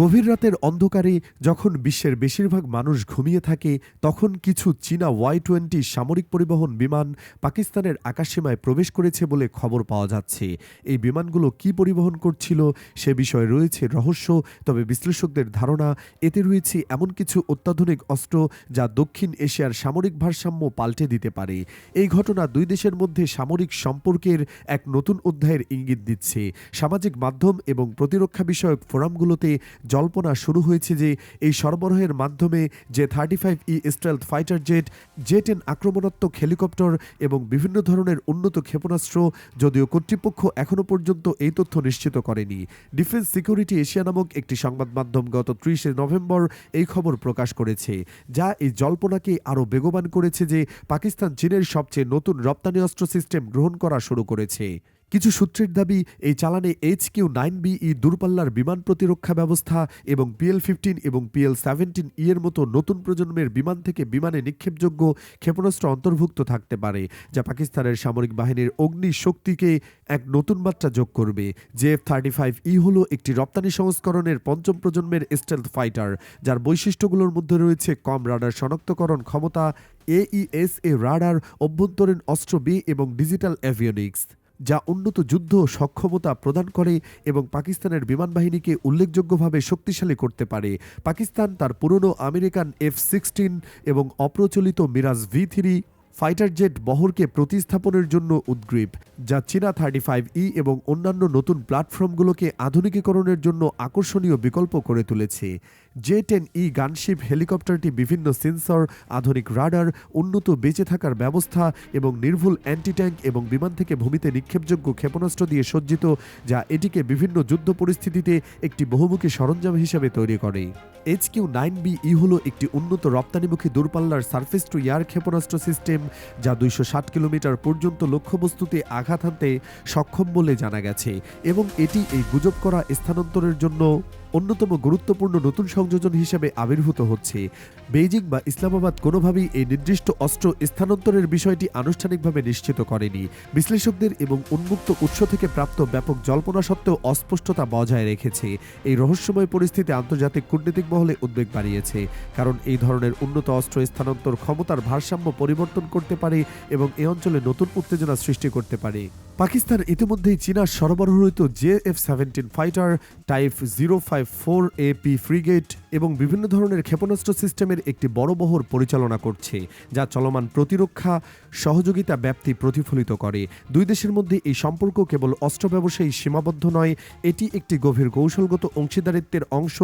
গভীর রাতের অন্ধকারে যখন বিশ্বের বেশিরভাগ মানুষ ঘুমিয়ে থাকে, তখন কিছু চীনা ওয়াই টোয়েন্টি সামরিক পরিবহন বিমান পাকিস্তানের আকাশসীমায় প্রবেশ করেছে বলে খবর পাওয়া যাচ্ছে। এই বিমানগুলো কি পরিবহন করছিল সে বিষয়ে রয়েছে রহস্য, তবে বিশ্লেষকদের ধারণা, এতে রয়েছে এমন কিছু অত্যাধুনিক অস্ত্র যা দক্ষিণ এশিয়ার সামরিক ভারসাম্য পাল্টে দিতে পারে। এই ঘটনা দুই দেশের মধ্যে সামরিক সম্পর্কের এক নতুন অধ্যায়ের ইঙ্গিত দিচ্ছে। সামাজিক মাধ্যম এবং প্রতিরক্ষা বিষয়ক ফোরামগুলোতে জল্পনা শুরু হয়েছে যে এই সরবরাহের মাধ্যমে যে thirty five E stealth fighter jet J ten আক্রমণাত্মক হেলিকপ্টার এবং বিভিন্ন ধরনের উন্নত ক্ষেপণাস্ত্র যদিও কর্তৃপক্ষ এখনও পর্যন্ত এই তথ্য নিশ্চিত করেনি। ডিফেন্স সিকিউরিটি এশিয়া নামক একটি সংবাদ মাধ্যম গত ত্রিশে নভেম্বর এই খবর প্রকাশ করেছে, যা এই জল্পনাকে আরও বেগবান করেছে যে পাকিস্তান চীনের সবচেয়ে নতুন রপ্তানি অস্ত্র সিস্টেম গ্রহণ করা শুরু করেছে। কিছু সূত্রের দাবি, এই চালানে এইচ কিউ নাইন বিই দূরপাল্লার বিমান প্রতিরক্ষা ব্যবস্থা এবং পিএল ফিফটিন এবং পিএল সেভেন্টিন ই এর মতো নতুন প্রজন্মের বিমান থেকে বিমানে নিক্ষেপযোগ্য ক্ষেপণাস্ত্র অন্তর্ভুক্ত থাকতে পারে, যা পাকিস্তানের সামরিক বাহিনীর অগ্নি শক্তিকে এক নতুন মাত্রা যোগ করবে। জেএফ থার্টি ফাইভ ই হল একটি রপ্তানি সংস্করণের পঞ্চম প্রজন্মের স্টেলথ ফাইটার, যার বৈশিষ্ট্যগুলোর মধ্যে রয়েছে কম রাডার শনাক্তকরণ ক্ষমতা, এ রাডার অভ্যন্তরীণ অস্ত্র বি এবং ডিজিটাল অ্যাভিয়নিক্স যা উন্নত যুদ্ধ সক্ষমতা প্রদান করে এবং পাকিস্তানের বিমান বাহিনীকে উল্লেখযোগ্যভাবে শক্তিশালী করতে পারে। পাকিস্তান তার পুরনো আমেরিকান এফ সিক্সটিন এবং অপ্রচলিত Mirage V three fighter jet বহরকে প্রতিস্থাপনের জন্য উদ্গ্রীব, যা চীনা থার্টি ফাইভ ই এবং অন্যান্য নতুন প্ল্যাটফর্মগুলোকে আধুনিকীকরণের জন্য আকর্ষণীয় বিকল্প করে তুলেছে। জে টেন ই গানশিপ হেলিকপ্টারটি বিভিন্ন সেন্সর, আধুনিক রাডার, উন্নত বেঁচে থাকার ব্যবস্থা এবং নির্ভুল অ্যান্টি ট্যাঙ্ক এবং বিমান থেকে ভূমিতে নিক্ষেপযোগ্য ক্ষেপণাস্ত্র দিয়ে সজ্জিত, যা এটিকে বিভিন্ন যুদ্ধ পরিস্থিতিতে একটি বহুমুখী সরঞ্জাম হিসেবে তৈরি করে। H Q nine B E হল একটি উন্নত রপ্তানিমুখী দূরপাল্লার সার্ফেস টু এয়ার ক্ষেপণাস্ত্র সিস্টেম, যা দুইশো ষাট কিলোমিটার পর্যন্ত লক্ষ্যবস্তুতে আঘাত হানতে সক্ষম বলে জানা গেছে এবং এটি এই গুজব করা স্থানান্তরের জন্য অন্যতম গুরুত্বপূর্ণ নতুন সংযোজন হিসেবে আবির্ভূত হচ্ছে। বেইজিং বা ইসলামাবাদ কোনোভাবেই এই নির্দিষ্ট অস্ত্র স্থানান্তরের বিষয়টি আনুষ্ঠানিকভাবে নিশ্চিত করেনি। বিশ্লেষকদের এবং উন্মুক্ত উৎস থেকে প্রাপ্ত ব্যাপক জল্পনা সত্ত্বেও অস্পষ্টতা বজায় রেখেছে। এই রহস্যময় পরিস্থিতি আন্তর্জাতিক কূটনীতিক মহলে উদ্বেগ বাড়িয়েছে, কারণ এই ধরনের উন্নত অস্ত্র স্থানান্তর ক্ষমতার ভারসাম্য পরিবর্তন করতে পারে এবং এ অঞ্চলে নতুন উত্তেজনা সৃষ্টি করতে পারে। পাকিস্তান ইতিমধ্যেই চীনার সরবরাহিত J F seventeen fighter, type zero five four A P frigate এবং বিভিন্ন ধরনের ক্ষেপণাস্ত্র সিস্টেমের একটি বড় বহর পরিচালনা করছে, যা চলমান প্রতিরক্ষা সহযোগিতা ব্যাপ্তি প্রতিফলিত করে। দুই দেশের মধ্যে এই সম্পর্ক কেবল অস্ত্র ব্যবসায়ী সীমাবদ্ধ নয়, এটি একটি গভীর কৌশলগত অংশীদারিত্বের অংশ,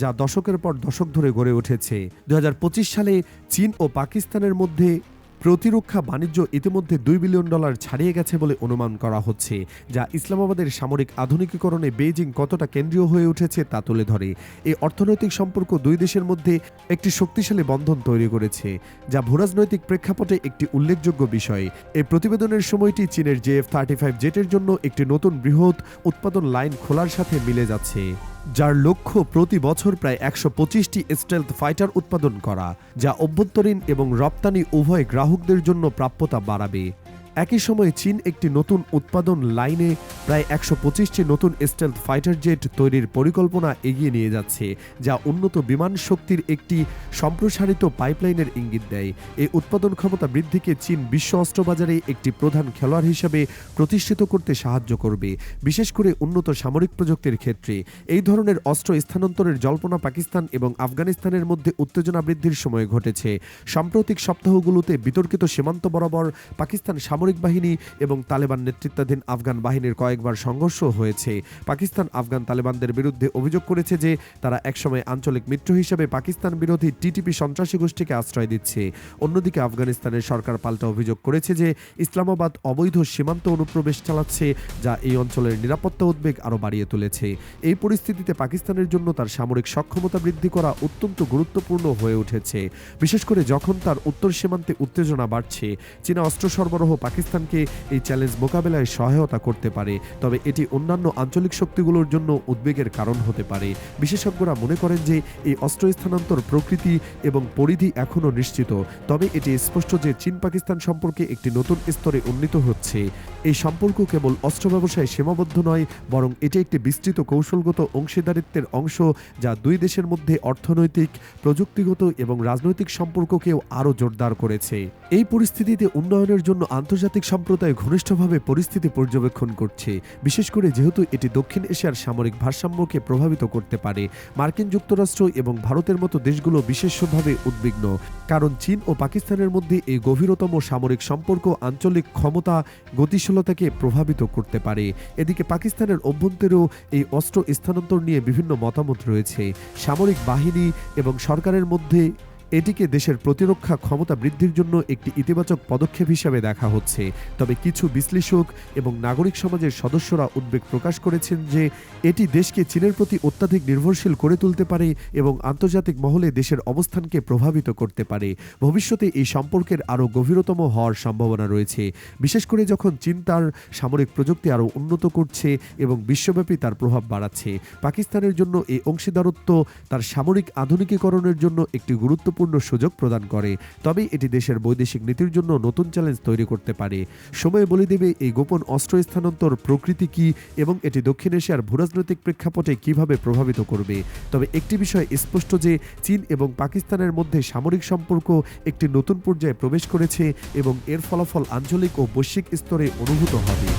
যা দশকের পর দশক ধরে গড়ে উঠেছে। দু হাজার পঁচিশ সালে চীন ও পাকিস্তানের মধ্যে প্রতিরক্ষা বাণিজ্য ইতিমধ্যে দুই বিলিয়ন ডলার ছাড়িয়ে গেছে বলে অনুমান করা হচ্ছে, যা ইসলামাবাদের সামরিক আধুনিকীকরণে বেইজিং কতটা কেন্দ্রীয় হয়ে উঠেছে তা তুলে ধরে। এই অর্থনৈতিক সম্পর্ক দুই দেশের মধ্যে একটি শক্তিশালী বন্ধন তৈরি করেছে, যা ভূরাজনৈতিক প্রেক্ষাপটে একটি উল্লেখযোগ্য বিষয়। এই প্রতিবেদনের সময়টি চীনের জেএফ থার্টি ফাইভ জেটের জন্য একটি নতুন বৃহৎ উৎপাদন লাইন খোলার সাথে মিলে যাচ্ছে। যার লক্ষ্য প্রতি বছর প্রায় একশো পঁচিশটি স্টেলথ ফাইটার উৎপাদন করা, যা অভ্যন্তরীণ এবং রপ্তানি উভয় গ্রাহকদের জন্য প্রাপ্যতা বাড়াবে। একই সময়ে চীন একটি নতুন উৎপাদন লাইনে প্রায় একশো পঁচিশটি নতুন স্টেলথ ফাইটার জেট তৈরির পরিকল্পনা এগিয়ে নিয়ে যাচ্ছে, যা উন্নত বিমান শক্তির একটি সম্প্রসারিত পাইপলাইনের ইঙ্গিত দেয়। এই উৎপাদন ক্ষমতা বৃদ্ধিকে চীন বিশ্ব অস্ত্র বাজারে একটি প্রধান খেলোয়াড় হিসেবে প্রতিষ্ঠিত করতে সাহায্য করবে, বিশেষ করে উন্নত সামরিক প্রযুক্তির ক্ষেত্রে। এই ধরনের অস্ত্র স্থানান্তরের জল্পনা পাকিস্তান এবং আফগানিস্তানের মধ্যে উত্তেজনা বৃদ্ধির সময় ঘটেছে। সাম্প্রতিক সপ্তাহগুলোতে বিতর্কিত সীমান্ত বরাবর পাকিস্তান সামরিক বাহিনী এবং তালেবান নেতৃত্বাধীন আফগান বাহিনীর কয়েকবার সংঘর্ষ হয়েছে। পাকিস্তান আফগান তালেবানদের বিরুদ্ধে অভিযোগ করেছে যে, তারা একসময় আঞ্চলিক মিত্র হিসেবে পাকিস্তান বিরোধী টিটিপি সন্ত্রাসী গোষ্ঠীকে আশ্রয় দিচ্ছে। অন্যদিকে আফগানিস্তানের সরকার পাল্টা অভিযোগ করেছে যে, ইসলামাবাদ অবৈধ সীমান্ত অনুপ্রবেশ চালাচ্ছে, যা এই অঞ্চলের নিরাপত্তা উদ্বেগ আরও বাড়িয়ে তুলেছে। এই পরিস্থিতিতে পাকিস্তানের জন্য তার সামরিক সক্ষমতা বৃদ্ধি করা অত্যন্ত গুরুত্বপূর্ণ হয়ে উঠেছে। বিশেষ করে যখন তার উত্তর সীমান্তে উত্তেজনা বাড়ছে, চীনা অস্ত্র সরবরাহ পাকিস্তানকে এই চ্যালেঞ্জ মোকাবেলায় সহায়তা করতে পারে। তবে এটি অন্যান্য আঞ্চলিক শক্তিগুলোর জন্য উদ্বেগের কারণ হতে পারে। বিশেষজ্ঞরা মনে করেন যে এই অস্ত্র স্থানান্তর প্রকৃতি এবং পরিধি এখনও নিশ্চিত। তবে এটি স্পষ্ট যে চীন পাকিস্তান সম্পর্কে একটি নতুন স্তরে উন্নীত হচ্ছে। এই সম্পর্ক কেবল অস্ত্র ব্যবসায় সীমাবদ্ধ নয়, বরং এটি একটি বিস্তৃত কৌশলগত অংশীদারিত্বের অংশ যা দুই দেশের মধ্যে অর্থনৈতিক, প্রযুক্তিগত এবং রাজনৈতিক সম্পর্ককেও আরও জোরদার করেছে। এই পরিস্থিতিতে উন্নয়নের জন্য আন্তর্জাতিক সম্প্রদায় ঘনিষ্ঠভাবে পরিস্থিতি পর্যবেক্ষণ করছে। বিশেষ করে যেহেতু এটি দক্ষিণ এশিয়ার সামরিক ভারসাম্যকে প্রভাবিত করতে পারে, মার্কিন যুক্তরাষ্ট্র এবং ভারতের মতো দেশগুলো বিশেষভাবে উদ্বিগ্ন। কারণ চীন ও পাকিস্তানের মধ্যে এই গভীরতম সামরিক সম্পর্ক আঞ্চলিক ক্ষমতা গতিশীলতাকে প্রভাবিত করতে পারে। এদিকে পাকিস্তানের অভ্যন্তরেও এই অস্ত্র স্থানান্তর নিয়ে বিভিন্ন মতামত রয়েছে। সামরিক বাহিনী এবং সরকারের মধ্যে এটিকে দেশের প্রতিরক্ষা ক্ষমতা বৃদ্ধির জন্য একটি ইতিবাচক পদক্ষেপ হিসাবে দেখা হচ্ছে। তবে কিছু বিশ্লেষক এবং নাগরিক সমাজের সদস্যরা উদ্বেগ প্রকাশ করেছেন যে এটি দেশকে চীনের প্রতি অত্যাধিক নির্ভরশীল করে তুলতে পারে এবং আন্তর্জাতিক মহলে দেশের অবস্থানকে প্রভাবিত করতে পারে। ভবিষ্যতে এই সম্পর্কের আরও গভীরতম হওয়ার সম্ভাবনা রয়েছে। বিশেষ করে যখন চীন তার সামরিক প্রযুক্তি আরও উন্নত করছে এবং বিশ্বব্যাপী তার প্রভাব বাড়াচ্ছে। পাকিস্তানের জন্য এই অংশীদারত্ব তার সামরিক আধুনিকীকরণের জন্য একটি গুরুত্বপূর্ণ সুযোগ প্রদান করে। তবে এটি দেশের বৈদেশিক নীতির জন্য নতুন চ্যালেঞ্জ তৈরি করতে পারে। সময় বলে দেবে, এই গোপন অস্ত্র স্থানান্তর প্রকৃতি কি এবং এটি দক্ষিণ এশিয়ার ভূরাজনৈতিক প্রেক্ষাপটে কীভাবে প্রভাবিত করবে? তবে একটি বিষয় স্পষ্ট যে, চীন এবং পাকিস্তানের মধ্যে সামরিক সম্পর্ক একটি নতুন পর্যায়ে প্রবেশ করেছে এবং এর ফলাফল আঞ্চলিক ও বৈশ্বিক স্তরে অনুভূত হবে।